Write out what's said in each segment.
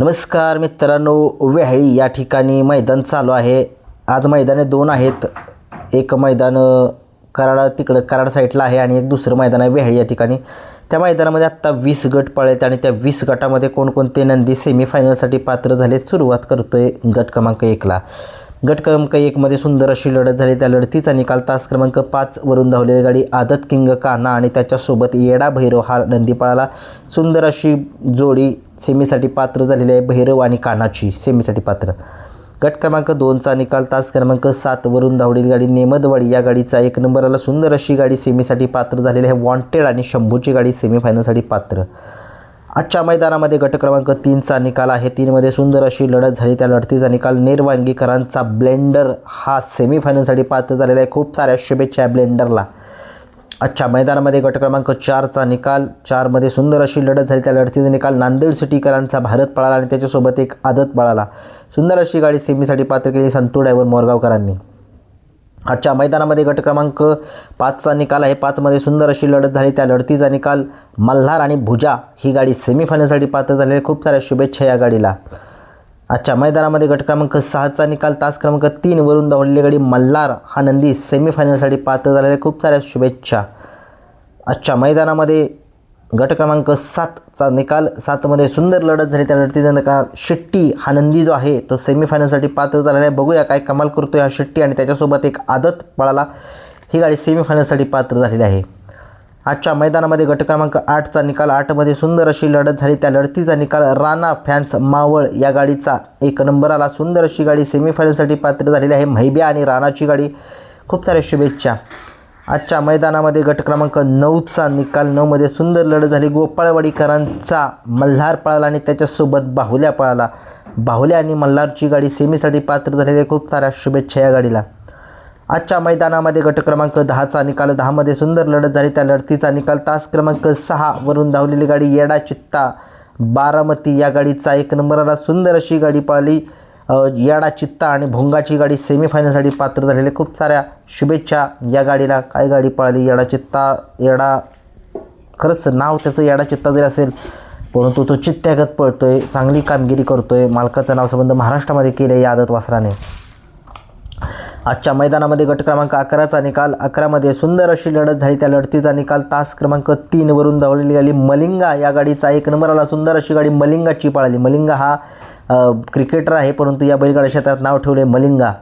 नमस्कार मित्रांनो वेहळी या ठिकाणी मैदान चालू आहे. आज मैदाने दोन आहेत. एक मैदान कराडा कराड तिकडं कराड साईडला आहे आणि एक दुसरं मैदान आहे वेहळी या ठिकाणी. त्या मैदानामध्ये आत्ता वीस गट पळलेत आणि त्या वीस गटामध्ये कोणकोणते नंदी सेमीफायनलसाठी पात्र झाले सुरुवात करतो आहे गट क्रमांक एकला गट क्रमांक एकमध्ये सुंदर अशी लढत झाली. त्या लढतीचा निकाल तास क्रमांक पाच वरून धावलेली गाडी आदत किंग कान्हा आणि त्याच्यासोबत येडा भैरव हा नंदी पळाला. सुंदर अशी जोडी सेमीसाठी पात्र झालेले आहे भैरव आणि कानाची सेमीसाठी पात्र. गट क्रमांक दोनचा निकाल तास क्रमांक सात वरून गाडी नेमदवाडी. या गाडीचा एक नंबरला सुंदर अशी गाडी सेमीसाठी पात्र झालेली आहे. वॉन्टेड आणि शंभूची गाडी सेमीफायनलसाठी पात्र. आजच्या मैदानामध्ये गट क्रमांक तीनचा निकाल आहे. तीनमध्ये सुंदर अशी लढत झाली. त्या लढतीचा निकाल नेरवांगीकरांचा ब्लेंडर हा सेमीफायनलसाठी पात्र झालेला आहे. खूप साऱ्या शुभेच्छा ब्लेंडरला. अच्छा मैदानामध्ये गट क्रमांक चारचा निकाल चारमध्ये सुंदर अशी लढत झाली. त्या लढतीचा निकाल नांदेड सिटीकरांचा. भारत पळाला आणि त्याच्यासोबत एक आदत पळाला. सुंदर अशी गाडी सेमीसाठी पात्र केली संतू डायव्हर मोरगावकरांनी. आजच्या मैदानामध्ये गट क्रमांक पाचचा निकाल आहे. पाचमध्ये सुंदर अशी लढत झाली. त्या लढतीचा निकाल मल्हार आणि भुजा ही गाडी सेमीफायनलसाठी पात्र झालेली. खूप साऱ्या शुभेच्छा या गाडीला. आजच्या मैदानामध्ये गट क्रमांक सहाचा निकाल तास क्रमांक तीनवरून धावलेली गाडी मल्हार हा नंदी सेमीफायनलसाठी पात्र झालेल्या आहे. खूप साऱ्या शुभेच्छा. आजच्या मैदानामध्ये गट क्रमांक सातचा निकाल सातमध्ये सुंदर लढत झाली. त्या लढतीचा निकाल शेट्टी हा नंदी जो आहे तो सेमीफायनलसाठी पात्र झालेला आहे. बघूया काय कमाल करतो हा शेट्टी आणि त्याच्यासोबत एक आदत पळाला. ही गाडी सेमीफायनलसाठी पात्र झालेली आहे. आजच्या मैदानामध्ये गट क्रमांक आठचा निकाल आठमध्ये सुंदर अशी लढत झाली. त्या लढतीचा निकाल राणा फॅन्स मावळ या गाडीचा एक नंबर आला. सुंदर अशी गाडी सेमीफायनलसाठी पात्र झालेली आहे. म्हैब्या आणि राणाची गाडी. खूप साऱ्या शुभेच्छा. आजच्या मैदानामध्ये गट क्रमांक नऊचा निकाल नऊमध्ये सुंदर लढत झाली. गोपाळवाडीकरांचा मल्हार पळाला आणि त्याच्यासोबत बाहुल्या पळाला. बाहुल्या आणि मल्हारची गाडी सेमीसाठी पात्र झालेली आहे. खूप साऱ्या शुभेच्छा या गाडीला. आजच्या मैदानामध्ये गट क्रमांक दहाचा निकाल दहामध्ये सुंदर लढत झाली. त्या लढतीचा निकाल तास क्रमांक सहा वरून धावलेली गाडी येडा चित्ता बारामती या गाडीचा एक नंबरला सुंदर अशी गाडी पळाली. येडा चित्ता आणि भोंगाची गाडी सेमीफायनलसाठी पात्र झालेली. खूप साऱ्या शुभेच्छा या गाडीला. काय गाडी पळाली? येडा चित्ता येडा खरंच नाव त्याचं येडा चित्ता जरी असेल परंतु तो चित्त्यागत पळतोय चांगली कामगिरी करतोय. मालकाचं नाव संबंध महाराष्ट्रामध्ये केलं आहे या आदत वासराने. आजच्या मैदानामध्ये गट क्रमांक अकराचा निकाल अकरामध्ये सुंदर अशी लढत झाली. त्या लढतीचा निकाल तास क्रमांक तीनवरून धावलेली गाडी मलिंगा. या गाडीचा एक नंबर आला. सुंदर अशी गाडी मलिंगाची पाळली. मलिंगा हा क्रिकेटर आहे परंतु या बैलगाड्या क्षेत्रात नाव ठेवले मलिंगा.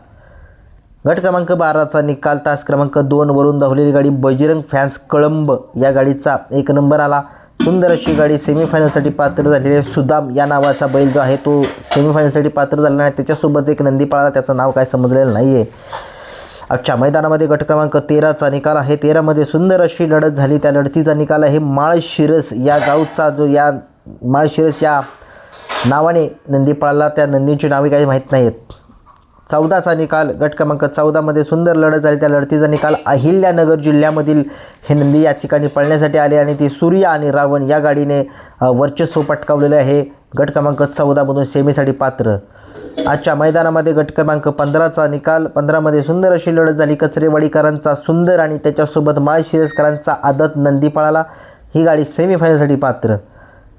गट क्रमांक बाराचा निकाल तास क्रमांक दोनवरून धावलेली गाडी बजरंग फॅन्स कळंब. या गाडीचा एक नंबर आला. सुंदर अशी गाडी सेमीफायनलसाठी पात्र झालेली सुदाम या नावाचा बैल जो आहे तो सेमीफायनलसाठी पात्र झालेला आहे त्याच्यासोबत एक नंदी त्याचं नाव काय समजलेलं नाही आहे अच्छा मैदानामध्ये गट क्रमांक तेराचा निकाल आहे. तेरामध्ये सुंदर अशी लढत झाली. त्या लढतीचा निकाल आहे माळशिरस या गावचा जो या माळशिरस या नावाने नंदीपाळाला त्या नंदींची नावे काही माहीत नाही आहेत चौदाचा निकाल गट क्रमांक चौदामध्ये सुंदर लढत झाली. त्या लढतीचा निकाल अहिल्यानगर जिल्ह्यामधील हिंदी या ठिकाणी पळण्यासाठी आले आणि ती सूर्य आणि रावण या गाडीने वर्चस्व पटकावलेले आहे. गट क्रमांक चौदामधून सेमीसाठी पात्र. आजच्या मैदानामध्ये गट क्रमांक पंधराचा निकाल पंधरामध्ये सुंदर अशी लढत झाली. कचरेवाडीकरांचा सुंदर आणि त्याच्यासोबत माळशिरसकरांचा आदत नंदी पळाला ही गाडी सेमीफायनलसाठी पात्र.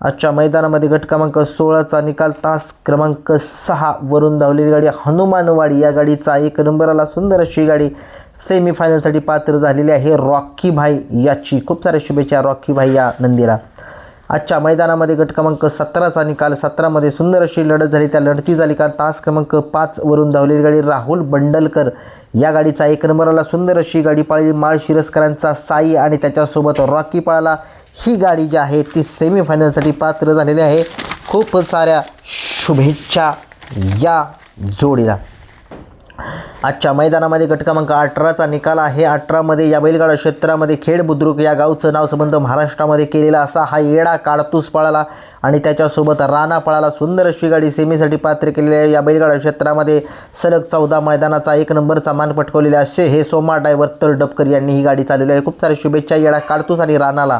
आजच्या मैदानामध्ये गट क्रमांक सोळाचा निकाल तास क्रमांक सहा वरून धावलेली गाडी हनुमानवाडी. या गाडीचा एक नंबरला सुंदर अशी गाडी सेमीफायनलसाठी पात्र झालेली आहे रॉकी भाई याची. खूप साऱ्या शुभेच्छा रॉकी भाई या नंदीला. आजच्या मैदानामध्ये गट क्रमांक सतराचा निकाल सतरामध्ये सुंदर अशी लढत झाली. त्या लढती झाली का तास क्रमांक पाच वरून धावलेली गाडी राहुल बंडलकर या गाडीचा एक नंबरला सुंदर अशी गाडी पाळली. माळ शिरस्करांचा साई आणि त्याच्यासोबत रॉकी पाळाला. ही गाडी जी आहे ती सेमीफायनलसाठी पात्र झालेली आहे. खूप साऱ्या शुभेच्छा या जोडीला. आजच्या मैदानामध्ये गट क्रमांक अठराचा निकाल आहे. अठरामध्ये या बैलगाडा क्षेत्रामध्ये खेड बुद्रुक या गावचं नाव संबंध महाराष्ट्रामध्ये केलेला असा हा येडा काडतूस पळाला आणि त्याच्यासोबत राणा पळाला. सुंदर अशी गाडी सेमीसाठी पात्र केलेली आहे. या बैलगाडा क्षेत्रामध्ये सलग चौदा मैदानाचा एक नंबरचा मान पटकवलेले असे हे सोमा ड्रायव्हर तर डबकर यांनी ही गाडी चालवली आहे. खूप साऱ्या शुभेच्छा येडा काडतूस आणि राणाला.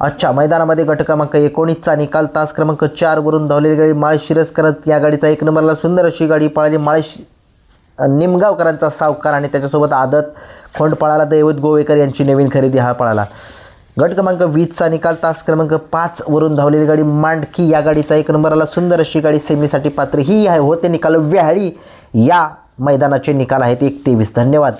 अच्छा मैदानामध्ये गट क्रमांक एकोणीसचा निकाल तास क्रमांक चारवरून धावलेली गाडी माळशिरस करत या गाडीचा एक नंबरला सुंदर अशी गाडी पळाली. माळशी निमगावकरांचा सावकार आणि त्याच्यासोबत आदत खोंड पळाला दैवत गोवेकर यांची नवीन खरेदी हा पळाला. गट क्रमांक वीसचा निकाल तास क्रमांक पाच वरून धावलेली गाडी मांडकी. या गाडीचा एक नंबरला सुंदर अशी गाडी सेमीसाठी पात्र ही आहे. होते निकाल व्याहाळी या मैदानाचे निकाल आहेत. एक तेवीस धन्यवाद.